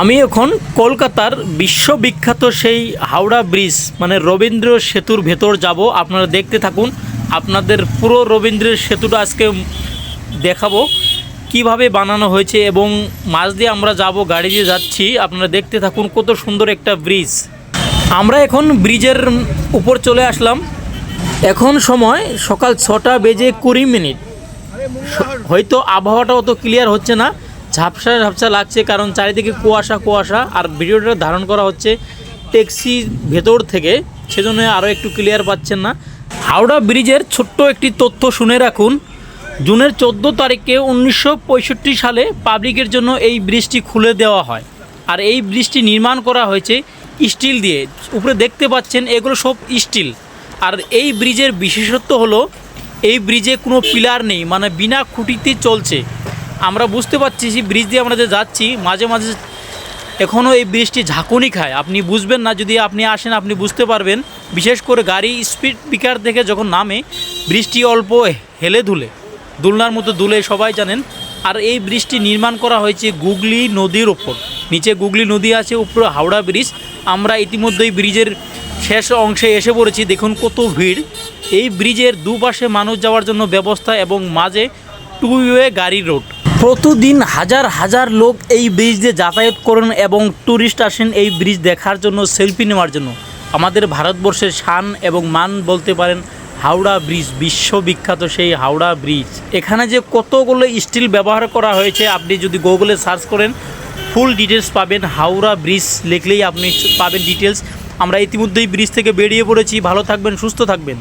আমি এখন কলকাতার বিশ্ববিখ্যাত সেই হাওড়া ব্রিজ মানে রবীন্দ্র সেতুর ভেতর যাব। আপনারা দেখতে থাকুন, আপনাদের পুরো রবীন্দ্র সেতুটা আজকে দেখাবো। কীভাবে বানানো হয়েছে এবং মাঝ দিয়ে আমরা যাব, গাড়ি দিয়ে যাচ্ছি, আপনারা দেখতে থাকুন কত সুন্দর একটা ব্রিজ। আমরা এখন ব্রিজের উপর চলে আসলাম। এখন সময় সকাল ছটা বেজে কুড়ি মিনিট। হয়তো আবহাওয়াটা অত ক্লিয়ার হচ্ছে না। ঝাপসা ঝাপসা লাগছে, কারণ চারিদিকে কুয়াশা কুয়াশা। আর ভিডিওটা ধারণ করা হচ্ছে ট্যাক্সি ভেতর থেকে, সেজন্য আরও একটু ক্লিয়ার পাচ্ছেন না। হাওড়া ব্রিজের ছোট্ট একটি তথ্য শুনে রাখুন। জুনের চোদ্দ তারিখে উনিশশো পঁয়ষট্টি সালে পাবলিকের জন্য এই ব্রিজটি খুলে দেওয়া হয়। আর এই ব্রিজটি নির্মাণ করা হয়েছে স্টিল দিয়ে। উপরে দেখতে পাচ্ছেন, এগুলো সব স্টিল। আর এই ব্রিজের বিশেষত্ব হলো, এই ব্রিজে কোনো পিলার নেই মানে বিনা খুঁটিতে চলছে। আমরা বুঝতে পারছি যে ব্রিজ দিয়ে আমরা যে যাচ্ছি, মাঝে মাঝে এখনও এই ব্রিজটি ঝাঁকুনি খায়। আপনি বুঝবেন না, যদি আপনি আসেন, আপনি বুঝতে পারবেন। বিশেষ করে গাড়ি স্পিড ব্রেকার থেকে যখন নামে বৃষ্টি অল্প হেলে ধুলে, দুলনার মতো দুলে, সবাই জানেন। আর এই ব্রিজটি নির্মাণ করা হয়েছে গুগলি নদীর ওপর। নিচে গুগলি নদী আছে, উপরে হাওড়া ব্রিজ। আমরা ইতিমধ্যেই ব্রিজের শেষ অংশে এসে পড়েছি। দেখুন কত ভিড়। এই ব্রিজের দুপাশে মানুষ যাওয়ার জন্য ব্যবস্থা এবং মাঝে টু ওয়ে গাড়ি রোড প্রতিদিন হাজার হাজার লোক এই ব্রিজ দিয়ে যাতায়াত করেন এবং ট্যুরিস্ট আসেন এই ব্রিজ দেখার জন্য সেলফি নেওয়ার জন্য। আমাদের ভারতবর্ষের শান এবং মান বলতে পারেন হাওড়া ব্রিজ বিশ্ববিখ্যাত সেই হাওড়া ব্রিজ এখানে যে কতগুলো স্টিল ব্যবহার করা হয়েছে, আপনি যদি গুগলে সার্চ করেন ফুল ডিটেলস পাবেন। হাওড়া ব্রিজ লিখলেই আপনি পাবেন ডিটেলস আমরা ইতিমধ্যেই ব্রিজ থেকে বেরিয়ে পড়েছি। ভালো থাকবেন, সুস্থ থাকবেন।